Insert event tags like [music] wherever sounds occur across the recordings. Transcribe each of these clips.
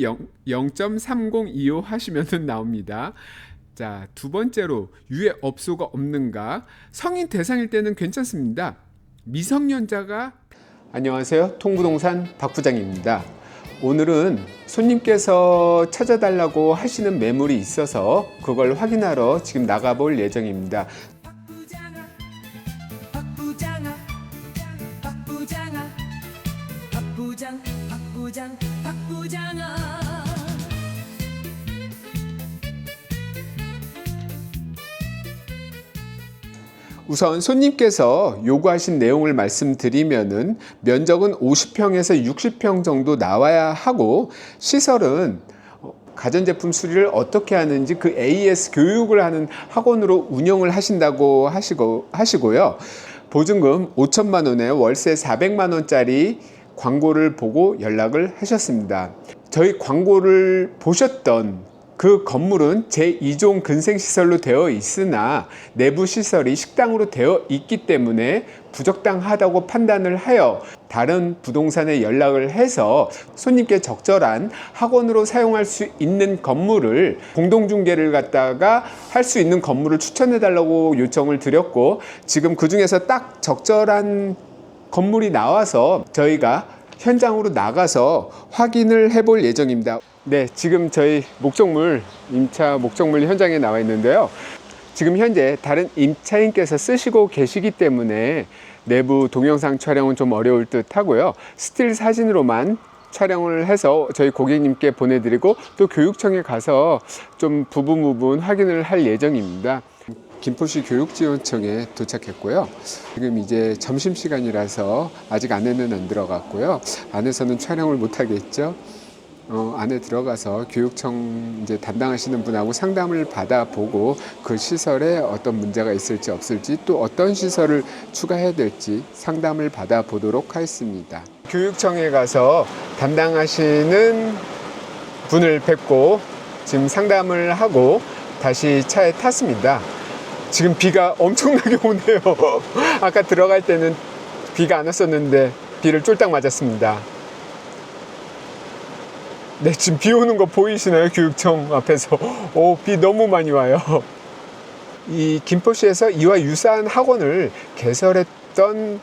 0.3025 하시면 나옵니다. 자, 두 번째로 유해 업소가 없는가? 성인 대상일 때는 괜찮습니다. 미성년자가 안녕하세요. 통부동산 박 부장입니다. 오늘은 손님께서 찾아달라고 하시는 매물이 있어서 그걸 확인하러 지금 나가볼 예정입니다. 박 부장아 박 부장아 박부장아 박부장 박부장 박부장아 우선 손님께서 요구하신 내용을 말씀드리면은 면적은 50평에서 60평 정도 나와야 하고 시설은 어, 가전제품 수리를 어떻게 하는지 그 AS 교육을 하는 학원으로 운영을 하신다고 하시고 하시고요. 보증금 5천만 원에 월세 400만 원짜리 광고를 보고 연락을 하셨습니다. 저희 광고를 보셨던 그 건물은 제2종 근생시설로 되어 있으나 내부 시설이 식당으로 되어 있기 때문에 부적당하다고 판단을 하여 다른 부동산에 연락을 해서 손님께 적절한 학원으로 사용할 수 있는 건물을 공동중개를 갖다가 할 수 있는 건물을 추천해 달라고 요청을 드렸고 지금 그 중에서 딱 적절한 건물이 나와서 저희가 현장으로 나가서 확인을 해볼 예정입니다. 네, 지금 저희 목적물, 임차 목적물 현장에 나와 있는데요. 지금 현재 다른 임차인께서 쓰시고 계시기 때문에 내부 동영상 촬영은 좀 어려울 듯 하고요. 스틸 사진으로만 촬영을 해서 저희 고객님께 보내드리고 또 교육청에 가서 좀 부분 부분 확인을 할 예정입니다. 김포시 교육지원청에 도착했고요. 지금 이제 점심시간이라서 아직 안에는 안 들어갔고요. 안에서는 촬영을 못 하겠죠. 어, 안에 들어가서 교육청 이제 담당하시는 분하고 상담을 받아보고 그 시설에 어떤 문제가 있을지 없을지 또 어떤 시설을 추가해야 될지 상담을 받아보도록 하겠습니다. 교육청에 가서 담당하시는 분을 뵙고 지금 상담을 하고 다시 차에 탔습니다. 지금 비가 엄청나게 오네요. [laughs] 아까 들어갈 때는 비가 안 왔었는데 비를 쫄딱 맞았습니다. 네, 지금 비 오는 거 보이시나요? 교육청 앞에서. [laughs] 오, 비 너무 많이 와요. [laughs] 이 김포시에서 이와 유사한 학원을 개설했던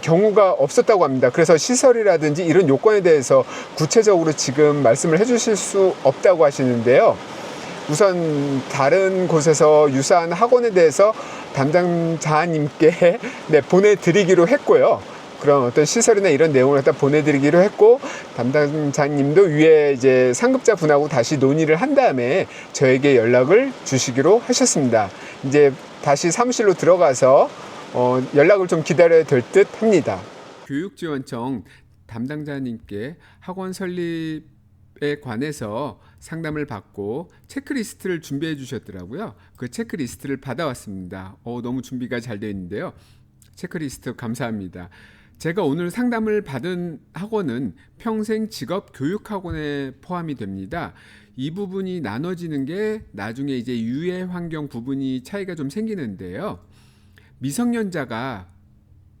경우가 없었다고 합니다. 그래서 시설이라든지 이런 요건에 대해서 구체적으로 지금 말씀을 해주실 수 없다고 하시는데요. 우선 다른 곳에서 유사한 학원에 대해서 담당자님께 [laughs] 네, 보내드리기로 했고요. 그런 어떤 시설이나 이런 내용을 갖다 보내드리기로 했고 담당자님도 위에 이제 상급자 분하고 다시 논의를 한 다음에 저에게 연락을 주시기로 하셨습니다. 이제 다시 사무실로 들어가서 어, 연락을 좀 기다려야 될 듯 합니다. 교육지원청 담당자님께 학원 설립 에 관해서 상담을 받고 체크리스트를 준비해 주셨더라고요. 그 체크리스트를 받아왔습니다. 어, 너무 준비가 잘 되어 있는데요. 체크리스트 감사합니다. 제가 오늘 상담을 받은 학원은 평생 직업 교육 학원에 포함이 됩니다. 이 부분이 나눠지는 게 나중에 이제 유해 환경 부분이 차이가 좀 생기는데요. 미성년자가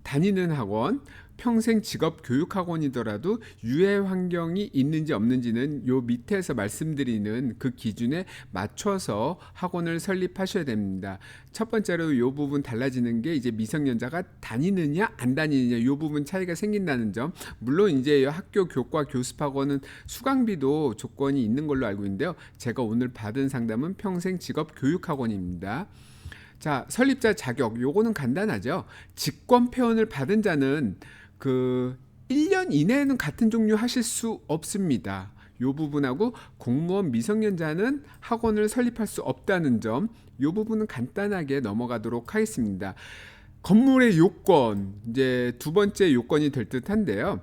다니는 학원, 평생 직업 교육 학원이더라도 유해 환경이 있는지 없는지는 요 밑에서 말씀드리는 그 기준에 맞춰서 학원을 설립하셔야 됩니다. 첫 번째로 요 부분 달라지는 게 이제 미성년자가 다니느냐 안 다니느냐 요 부분 차이가 생긴다는 점. 물론 이제 학교 교과 교습 학원은 수강비도 조건이 있는 걸로 알고 있는데요. 제가 오늘 받은 상담은 평생 직업 교육 학원입니다. 자, 설립자 자격 요거는 간단하죠. 직권 표현을 받은 자는 그 1년 이내에는 같은 종류 하실 수 없습니다. 요 부분하고 공무원 미성년자는 학원을 설립할 수 없다는 점, 요 부분은 간단하게 넘어가도록 하겠습니다. 건물의 요건, 이제 두 번째 요건이 될 듯 한데요.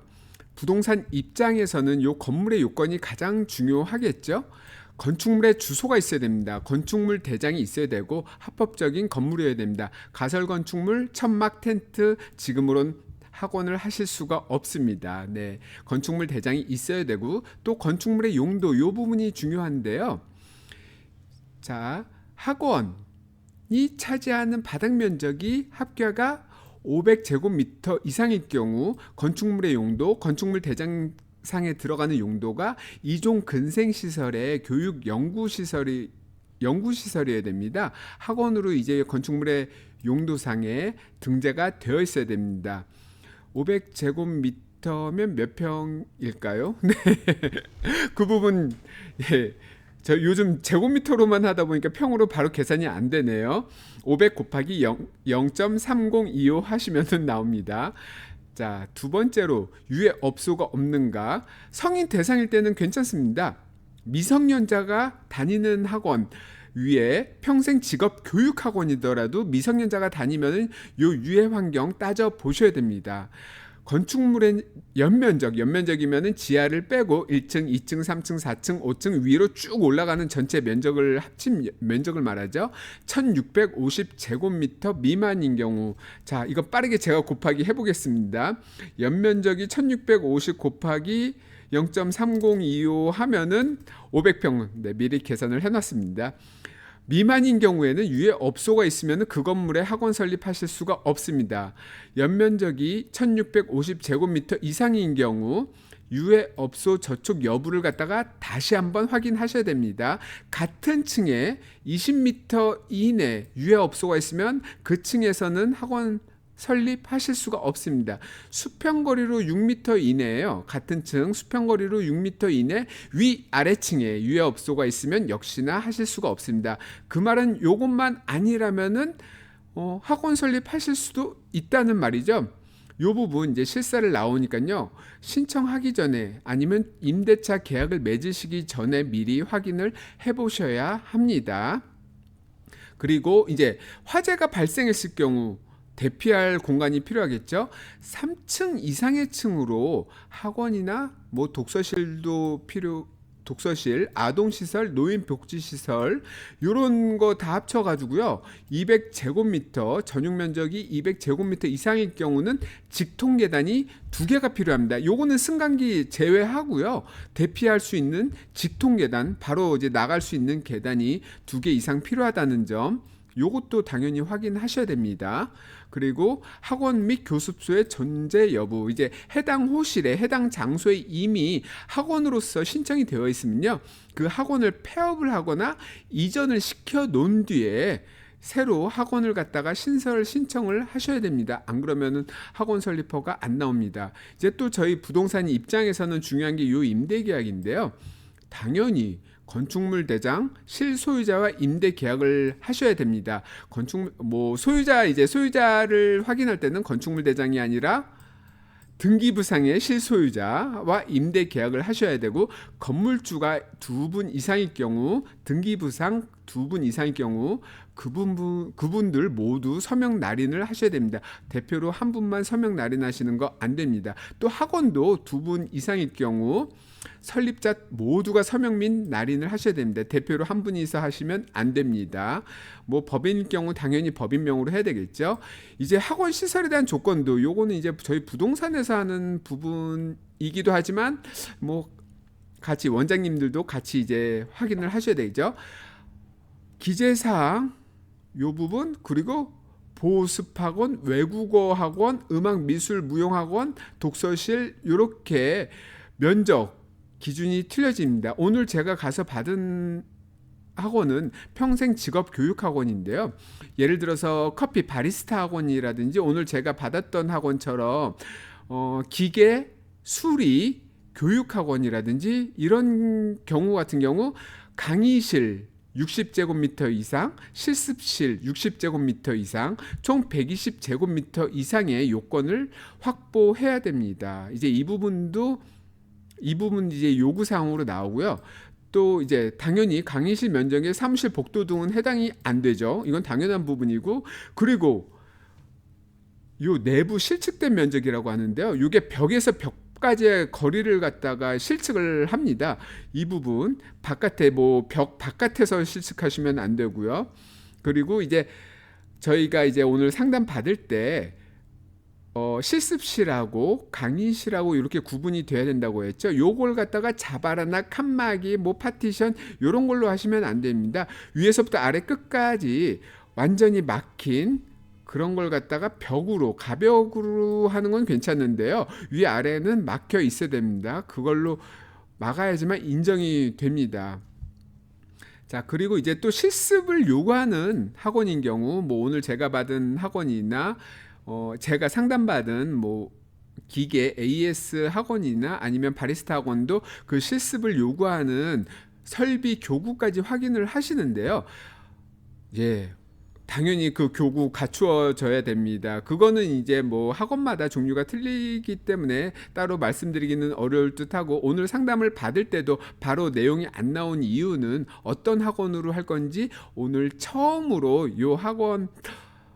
부동산 입장에서는 요 건물의 요건이 가장 중요하겠죠. 건축물에 주소가 있어야 됩니다. 건축물 대장이 있어야 되고 합법적인 건물이어야 됩니다. 가설 건축물, 천막 텐트, 지금으론 학원을 하실 수가 없습니다. 네. 건축물 대장이 있어야 되고 또 건축물의 용도 요 부분이 중요한데요. 자, 학원이 차지하는 바닥 면적이 합계가 500제곱미터 이상일 경우 건축물의 용도, 건축물 대장 상에 들어가는 용도가 이종 근생 시설의 교육 연구 시설이 연구 시설이어야 됩니다. 학원으로 이제 건축물의 용도상에 등재가 되어 있어야 됩니다. 500 제곱미터면 몇 평일까요? [laughs] 네. 그 부분 예. 저 요즘 제곱미터로만 하다 보니까 평으로 바로 계산이 안 되네요. 500 곱하기 0, 0.3025 하시면은 나옵니다. 자, 두 번째로 유해 업소가 없는가? 성인 대상일 때는 괜찮습니다. 미성년자가 다니는 학원 위에 평생 직업 교육 학원이더라도 미성년자가 다니면은 요 유해 환경 따져 보셔야 됩니다. 건축물의 연면적, 연면적이면은 지하를 빼고 1층, 2층, 3층, 4층, 5층 위로 쭉 올라가는 전체 면적을 합친 면적을 말하죠. 1650 제곱미터 미만인 경우. 자, 이거 빠르게 제가 곱하기 해 보겠습니다. 연면적이 1650 곱하기 0.3025 하면은 500평. 네, 미리 계산을 해 놨습니다. 미만인 경우에는 유해 업소가 있으면 그 건물에 학원 설립하실 수가 없습니다. 연면적이 1650제곱미터 이상인 경우 유해 업소 저촉 여부를 갖다가 다시 한번 확인하셔야 됩니다. 같은 층에 20m 이내 유해 업소가 있으면 그 층에서는 학원 설립하실 수가 없습니다. 수평거리로 6m 이내에요. 같은 층 수평거리로 6m 이내 위 아래층에 유해업소가 있으면 역시나 하실 수가 없습니다. 그 말은 요것만 아니라면은 어, 학원 설립하실 수도 있다는 말이죠. 요 부분 이제 실사를 나오니까요. 신청하기 전에 아니면 임대차 계약을 맺으시기 전에 미리 확인을 해 보셔야 합니다. 그리고 이제 화재가 발생했을 경우 대피할 공간이 필요하겠죠. 3층 이상의 층으로 학원이나 뭐 독서실도 필요 독서실, 아동시설, 노인복지시설 요런 거 다 합쳐가지고요 200제곱미터 전용 면적이 200제곱미터 이상일 경우는 직통 계단이 두 개가 필요합니다. 요거는 승강기 제외하고요 대피할 수 있는 직통 계단 바로 이제 나갈 수 있는 계단이 두 개 이상 필요하다는 점 요것도 당연히 확인하셔야 됩니다. 그리고 학원 및 교습소의 존재 여부 이제 해당 호실에 해당 장소에 이미 학원으로서 신청이 되어 있으면요 그 학원을 폐업을 하거나 이전을 시켜 놓은 뒤에 새로 학원을 갖다가 신설 신청을 하셔야 됩니다. 안 그러면은 학원 설립허가 안 나옵니다. 이제 또 저희 부동산 입장에서는 중요한 게 요 임대 계약인데요. 당연히 건축물 대장 실소유자와 임대 계약을 하셔야 됩니다. 건축 뭐 소유자 이제 소유자를 확인할 때는 건축물 대장이 아니라 등기부상의 실소유자와 임대 계약을 하셔야 되고 건물주가 두 분 이상일 경우 등기부상 두 분 이상일 경우 그분 그분들 모두 서명 날인을 하셔야 됩니다. 대표로 한 분만 서명 날인하시는 거 안 됩니다. 또 학원도 두 분 이상일 경우 설립자 모두가 서명 및 날인을 하셔야 됩니다. 대표로 한 분이 서 하시면 안 됩니다. 뭐 법인일 경우 당연히 법인명으로 해야 되겠죠. 이제 학원 시설에 대한 조건도 요거는 이제 저희 부동산에서 하는 부분이기도 하지만 뭐 같이 원장님들도 같이 이제 확인을 하셔야 되죠. 기재사항 요 부분 그리고 보습학원, 외국어 학원, 음악 미술 무용학원, 독서실 요렇게 면적 기준이 틀려집니다. 오늘 제가 가서 받은 학원은 평생 직업 교육 학원인데요. 예를 들어서 커피 바리스타 학원이라든지 오늘 제가 받았던 학원처럼 어, 기계 수리 교육 학원이라든지 이런 경우 같은 경우 강의실 60제곱미터 이상, 실습실 60제곱미터 이상, 총 120제곱미터 이상의 요건을 확보해야 됩니다. 이제 이 부분도 이 부분 이제 요구 사항으로 나오고요. 또 이제 당연히 강의실 면적에 사무실 복도 등은 해당이 안 되죠. 이건 당연한 부분이고 그리고 요 내부 실측된 면적이라고 하는데요. 이게 벽에서 벽 까지의 거리를 갖다가 실측을 합니다. 이 부분 바깥에 뭐 벽 바깥에서 실측하시면 안 되고요. 그리고 이제 저희가 이제 오늘 상담 받을 때 어, 실습실하고 강의실하고 이렇게 구분이 돼야 된다고 했죠. 요걸 갖다가 자바라나 칸막이, 뭐 파티션 요런 걸로 하시면 안 됩니다. 위에서부터 아래 끝까지 완전히 막힌 그런 걸 갖다가 벽으로 가벽으로 하는 건 괜찮은데요. 위 아래는 막혀 있어야 됩니다. 그걸로 막아야지만 인정이 됩니다. 자, 그리고 이제 또 실습을 요구하는 학원인 경우, 뭐 오늘 제가 받은 학원이나, 어, 제가 상담받은 뭐 기계 AS 학원이나 아니면 바리스타 학원도 그 실습을 요구하는 설비 교구까지 확인을 하시는데요. 예. 당연히 그 교구 갖추어져야 됩니다. 그거는 이제 뭐 학원마다 종류가 틀리기 때문에 따로 말씀드리기는 어려울 듯하고 오늘 상담을 받을 때도 바로 내용이 안 나온 이유는 어떤 학원으로 할 건지 오늘 처음으로 요 학원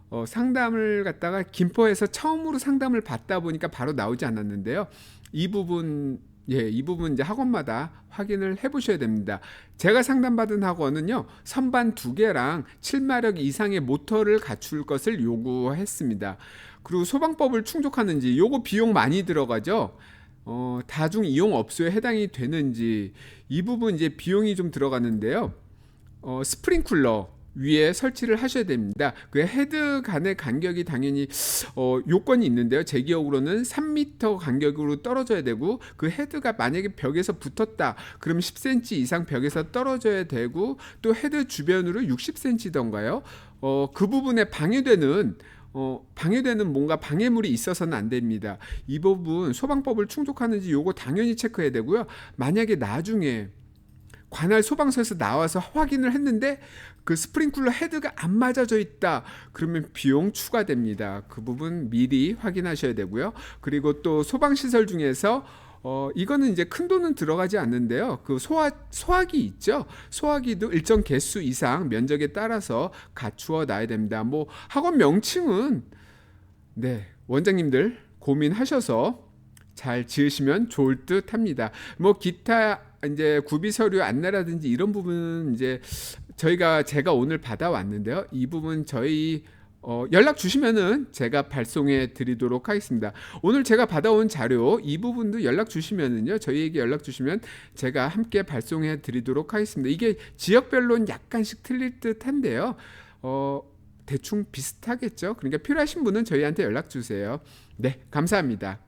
어, 상담을 갖다가 김포에서 처음으로 상담을 받다 보니까 바로 나오지 않았는데요. 이 부분 예, 이 부분 이제 학원마다 확인을 해 보셔야 됩니다. 제가 상담받은 학원은요. 선반 두 개랑 7마력 이상의 모터를 갖출 것을 요구했습니다. 그리고 소방법을 충족하는지 요거 비용 많이 들어가죠. 어, 다중 이용 업소에 해당이 되는지 이 부분 이제 비용이 좀 들어가는데요. 어, 스프링쿨러 위에 설치를 하셔야 됩니다. 그 헤드 간의 간격이 당연히 어, 요건이 있는데요. 제 기억으로는 3m 간격으로 떨어져야 되고 그 헤드가 만약에 벽에서 붙었다. 그럼 10cm 이상 벽에서 떨어져야 되고 또 헤드 주변으로 60cm던가요. 어, 그 부분에 방해되는 어, 방해되는 뭔가 방해물이 있어서는 안 됩니다. 이 부분 소방법을 충족하는지 요거 당연히 체크해야 되고요. 만약에 나중에 관할 소방서에서 나와서 확인을 했는데 그 스프링클러 헤드가 안 맞아져 있다. 그러면 비용 추가됩니다. 그 부분 미리 확인하셔야 되고요. 그리고 또 소방 시설 중에서 어 이거는 이제 큰 돈은 들어가지 않는데요. 그 소화 소화기 있죠. 소화기도 일정 개수 이상 면적에 따라서 갖추어 놔야 됩니다. 뭐 학원 명칭은 네 원장님들 고민하셔서 잘 지으시면 좋을 듯 합니다. 뭐 기타 이제 구비 서류 안내라든지 이런 부분은 이제 저희가 제가 오늘 받아왔는데요. 이 부분 저희 어, 연락 주시면은 제가 발송해 드리도록 하겠습니다. 오늘 제가 받아온 자료 이 부분도 연락 주시면은요. 저희에게 연락 주시면 제가 함께 발송해 드리도록 하겠습니다. 이게 지역별로는 약간씩 틀릴 듯한데요. 어, 대충 비슷하겠죠. 그러니까 필요하신 분은 저희한테 연락 주세요. 네, 감사합니다.